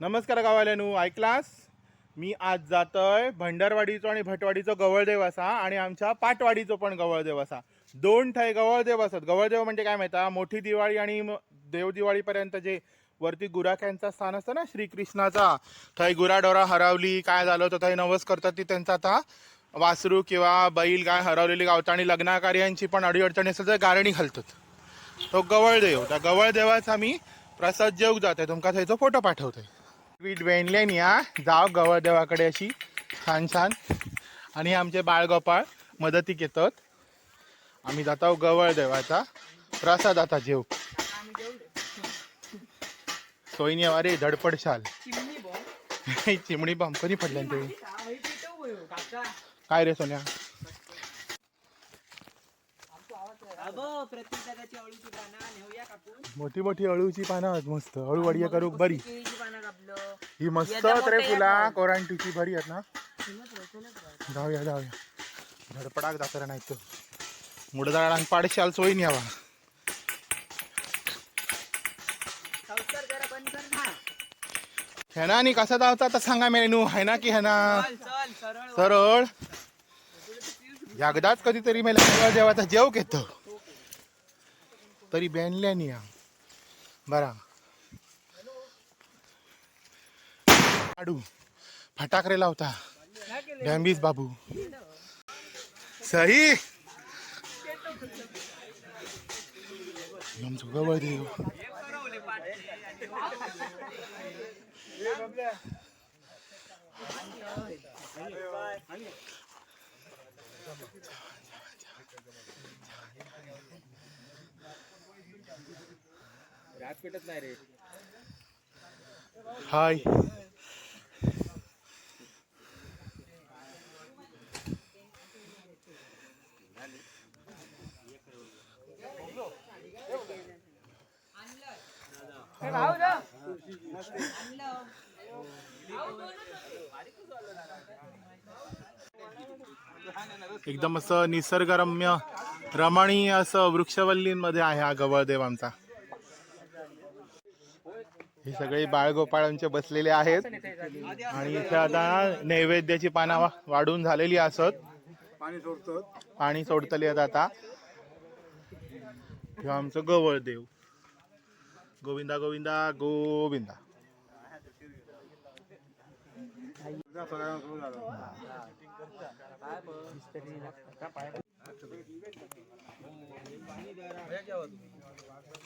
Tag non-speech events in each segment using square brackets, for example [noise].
नमस्कार गावाल्यानू ऐकलास? मी आज जातोय भंडारवाडीचो आणि भटवाडीचो गवळदेव असा आणि आमच्या पाटवाडीचो पण गवळदेव असा. दोन थंय गवळदेव असत. गवळदेव म्हणजे काय माहिती मोठी दिवाळी आणि म- देव दिवाळीपर्यंत जे वरती गुराख्यांचा स्थान असतं ना श्रीकृष्णाचा थंय गुराडोरा हरवली काय झालं तर थंय नवस करतात ती त्यांचा आता वासरू किंवा बैल गाय हरवलेली गावता आणि लग्नाकार्यांची पण अडीअडचणी असेल तर गारणी घालतात. तो गवळदेव. त्या गवळदेवाचा मी प्रसाद जेवक जाते तुमका थंयचो फोटो पाठवतोय. वीट वेणल्यान या जाव गवळदेवाकडे अशी छान छान. आणि हे आमचे बाळगोपाळ मदतीक येतात आम्ही जातो गवळदेवाचा प्रसाद आता जेव सोयनी अरे धडपडशाल चिमणी बंब [laughs] कधी पडल्या काय रे सोन्या? मोठी मोठी अळूची पानं आहेत मस्त. अळू वडिया करू बरी. ही मस्त रे फुला. कोरांटीची बरी आहेत ना? जाऊया जाऊया. धडपडाक जाता नाही तर. मुडदाळांक पाडशाल सोयी न्यावा ना. ह्याना आणि कसा जावचा आता सांगा मेनू. आहे ना की ह्याना चल सरळ एकदाच कधीतरी मी लागला जेवाचा जेव घेतो. तरी बेनल्यानी या बरा. लाडू. फटाकरे लावता. डॅम्बीज बाबू. सही. आमचं गवळ देव. हाय. एकदम असं निसर्गरम्य रमणीय असं वृक्षवल्लींमध्ये आहे हा गवळदेव आमचा. हे सगळे बाळगोपाळांचे बसलेले आहेत. आणि इथे आता नैवेद्याची पाना वा- वाढून झालेली असत. पाणी सोडतो पाणी सोडतली आता. किंवा आमचं गवळदेव गोविंदा गोविंदा गोविंदा.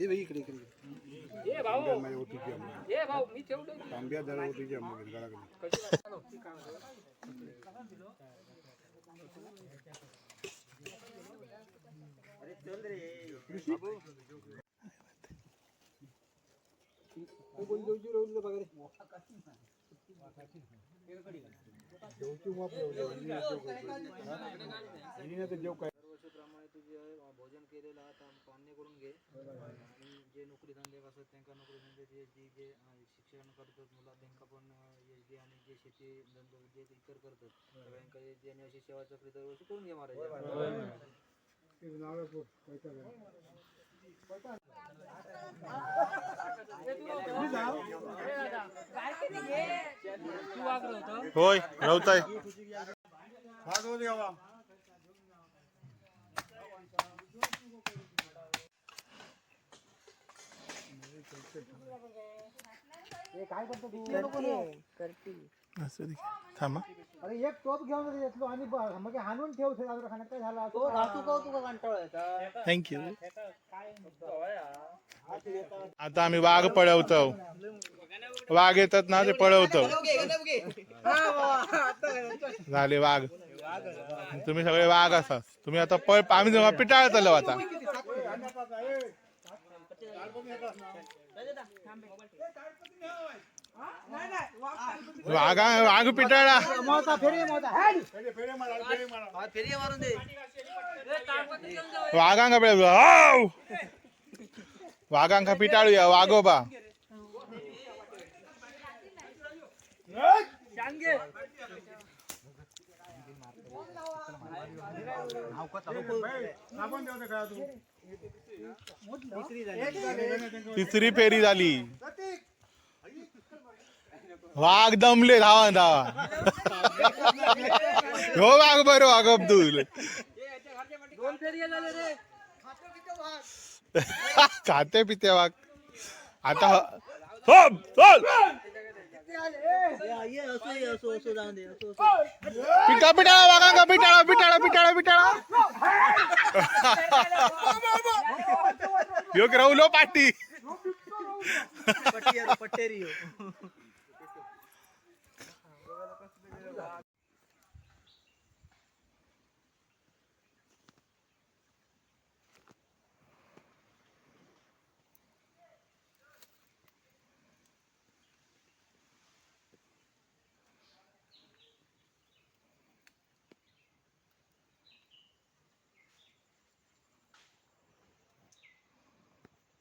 हे बाई इकडे इकडे. माझ्या ओटीची आंबे तांब्या जरा ओटीची आंबे गळाकडे तुझे भोजन केलेलं आता मान्य करून घे. आणि जे नोकरी धंदे असतात त्यांना नोकरी धंदे जे शिक्षण करतात मुला त्यांना पण यश दे आणि जे शेती धंदे जे इतर करतात सगळ्यांका जे- ज्यांनी अशी सेवा चक्री दरवर्षी करून घे महाराज. होय रवताय असं. थांबा. अरे एक टोप घेऊन येतलो आणि मग हाणून ठेव खाण्यात काय झालं? तो घासू का तुका कंटाळा थँक्यू आता आम्ही वाघ पळवतो. वाघ येतात ना ते पळवतो. झाले वाघ. तुम्ही सगळे वाघ असाल तुम्ही आता पळ आम्ही पिटाळत आलो आता. वाघा वाघ पिटाळा मोता फेरी मोता हॅड हा, तिसरी फेरी झाली. वाघ दमले धावा धावा हो वाघ बरो वाघ अब्दुल. खाते पिते वाघ. आता हो. हो. पिटा पिटाळा वागा का पिटाळा पिटाळा पिटाळा पिटाळा. योग राहुलो हो, पाटी. पट्टेरी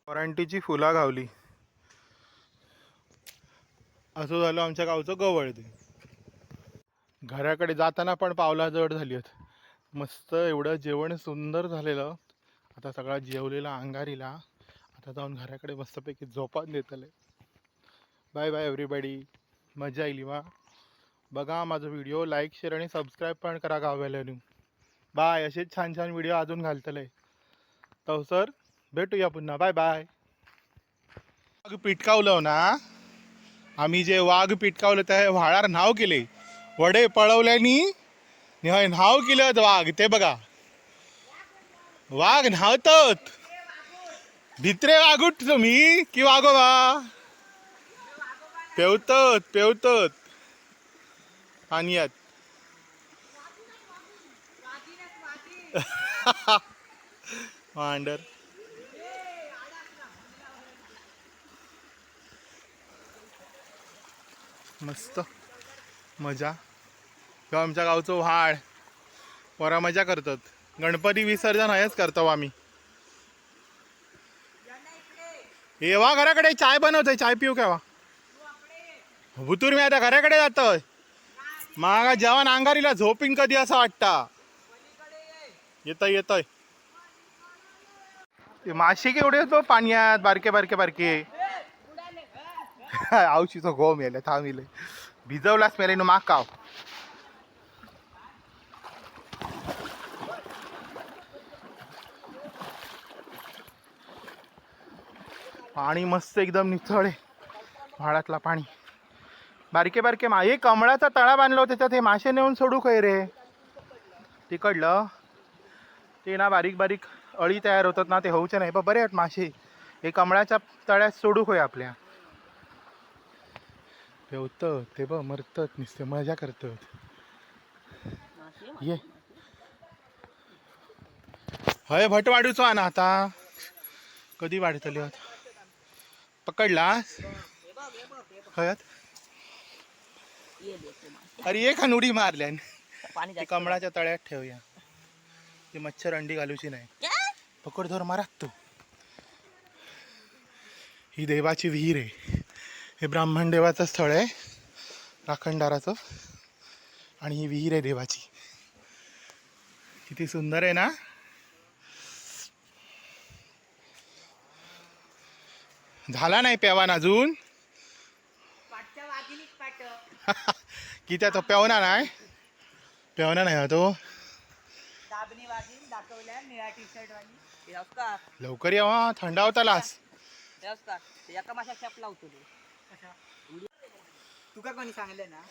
वरांटीची फुला गावली असं झालं आमच्या गावचं गवळ ते. घराकडे जाताना पण पावला जड झाली आहेत मस्त एवढं जेवण सुंदर झालेलं. आता सगळा जेवलेला अंगारीला. आता जाऊन घराकडे मस्तपैकी झोपात देतले बाय बाय एव्हरीबडी मजा येईल वा. बघा माझा व्हिडिओ लाईक शेअर आणि सबस्क्राईब पण करा गाववाल्यानी. बाय असेच छान छान व्हिडिओ अजून घालतले तर सर. भेटूया पुन्हा. Bye bye. वाघ पिटकावलं ना आम्ही जे वाघ पिटकावलं त्या व्हाळार नाव केले. वडे पळवल्यानी नि हय नाव केलं वाघ ते बघा. वाघ न्हावतात. भित्रे वागुट तुम्ही की वागोबा पेवतत पेवतत. पाण्यात वांडर [laughs] मस्त. मजा. किंवा आमच्या गावचं व्हाळ. वरा मजा करतात. गणपती विसर्जन हेच करतो आम्ही. येवा घराकडे चाय बनवतोय. चाय पिऊ केव्हा भुतूर मी आता घराकडे जातोय. मागा जेवण अंगारीला झोपिंग कधी असं वाटता. येतोय येतोय. माशी मासे केवढे आहेत पाण्यात. बारके बारके बारके. [laughs] आवशीचं गो मेले थांबिले. भिजवलाच मेले न माकाव पाणी मस्त एकदम निथळे आहे. पाणी. बारके बारके मा हे कमळाचा तळा बांधला होता त्याच्यात हे मासे नेऊन सोडू काय रे? तिकडलं. ते ना बारीक बारीक अळी तयार होतात ना ते होऊचे नाही. पण बरे आहेत मासे. हे कमळाच्या तळ्यात सोडू होय आपल्या? ठेवतं ते बघ मरतात नुसते मजा करतात. ये. हय भट वाढूचो हा ना आता. कधी वाढतली आता पकडला हयत अरे एक उडी मारल्यान. ती कमळाच्या तळ्यात ठेवूया. ती मच्छर अंडी घालूची नाही. पकड धोर मारात तू. ही देवाची विहीर आहे. हे ब्राह्मण देवाचं स्थळ आहे राखणदाराचं. आणि ही विहीर आहे देवाची. किती सुंदर आहे ना? झाला नाही पेवान अजून? [laughs] किती तो पेवना नाही? पेवना नाही हा तो लवकर यावा थंड होतालास हे असता एका माशा शेप लावतो तुका कोणी सांगले ना?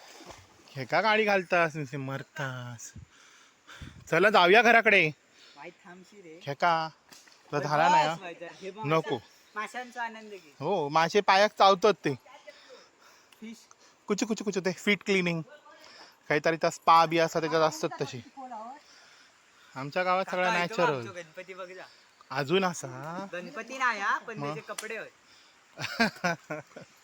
हे का गाडी घालतास? नुसते मरतास. चला जाऊया घराकडे. माहीत थांबशी रे. हे का? तुला झाला नाही हा? हे बघ नको. माशा- माशांचा आनंद घे. हो मासे पायाक चावतात ते. फिश कुचू कुचू कुचू ते फीट क्लिनिंग काहीतरी त्या स्पा बी असतात त्याच्यात असतात तशी. आमच्या गावात सगळं नॅचरल गणपती बघ जा. अजून असा? गणपती नाही हा पण मग? त्याचे कपडे होय. [laughs]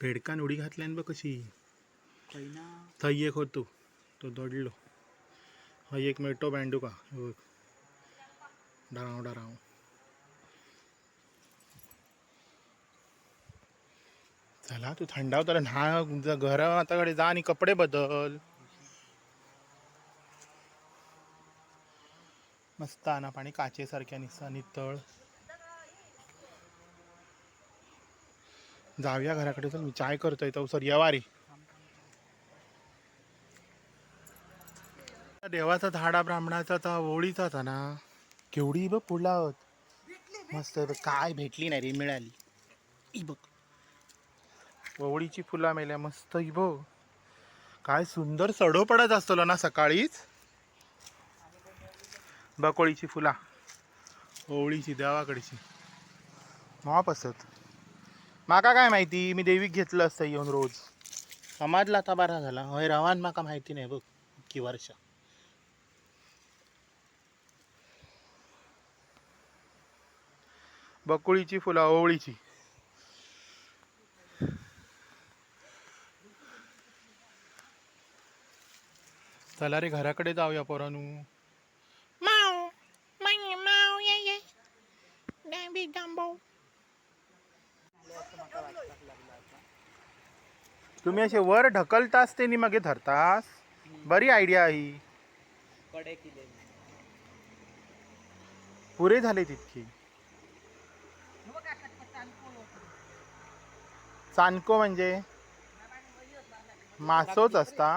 भेडकान उडी घातल्यान बघ कशी. थंय एक होतो. तो दडलो. हा एक मिळतो बँडुका. हे बघ डराव डराव. चला तू थंडाव तर ना घर आताकडे जा आणि कपडे बदल. मस्त आना पाणी काचेसारख्या निसा नितळ. जाऊया घराकडे चल मी चाय करतोय तो सर यवारी देवाचा झाडा ब्राह्मणाचा तर होळीचा होता ना. केवढी बघ पुलावत. मस्त बघ. काय भेटली नाही रे मिळाली. ई बघ. ओवळीची फुला मेल्या मस्त ही बघ. काय सुंदर सडो पडत असतो ना सकाळीच. बकोळीची फुला. ओवळीची देवाकडची. मॉप असत. माका काय माहिती? मी देवीक घेतलं असतं येऊन रोज. समाजला आता बरा झाला. होय रवान माका माहिती नाही बघ इतकी वर्ष. बकुळीची फुला ओवळीची. चला रे घराकडे जाऊया पोरानू माव माय माव ये ये डॅबी डांबो तुम्ही असे वर ढकलतास ते नी मागे धरतास? बरी आयडिया ही. कडे पुरे झाले तितकी. चाणको म्हणजे? मासोच असता?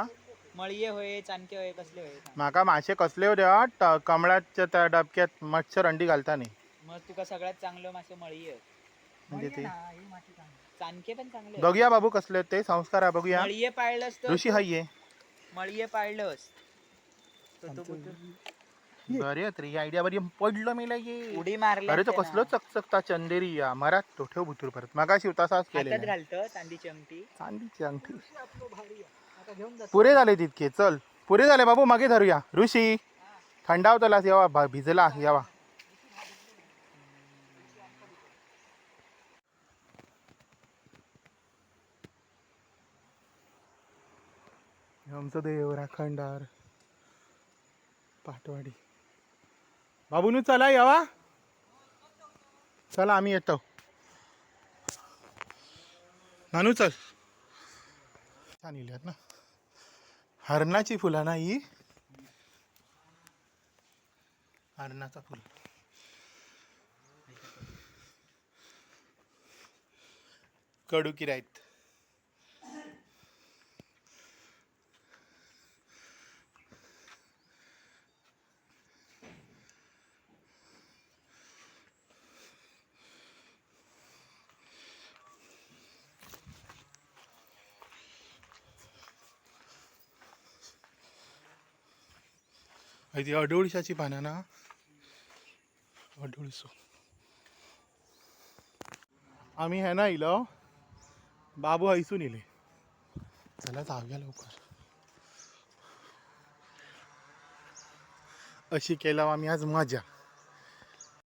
मळये होय चाणके होय कसले होय. माका मासे कसले होते हा? कमळाच्या त्या डबक्यात मच्छर अंडी घालता नाही मग तुका सगळ्यात चांगलं मासे मळये. म्हणजे ते? चाणके पण चांगले आहेत. बघूया बाबू कसले आहेत ते संस्कार आहे बघूया. मळये पाळलंस तर ऋषी हाय मळये पाळलंस. तर तू कुठं- आयडिया बरी पडलं मेला ये उडी मारली अरे तो कसलो चकचकता चंदेरी या. मरात तो ठेव भुतूर परत. मागाशी तसाच हातात केलेला. घालतं चांदीची अंगठी. चांदीची अंगठी. पुरे झाले तितके. चल. पुरे झाले बाबू मागे धरूया. ऋषी. थंडावतलास यावा भा- भिजला यावा. आमचं देव राखणदार पाटवाडी. बाबूनू चला यावा. चला आम्ही येतो. नानू चल. छान लिहिल्यात ना. हरणाची फुलं ना ही? हरणाचा फुल. कडू किरायत ती अडुळशाची पानं ना. अडोळसो. आम्ही ह्या ना इलो. बाबू हैसून इले चला जाऊया लवकर. अशी केला आम्ही आज मजा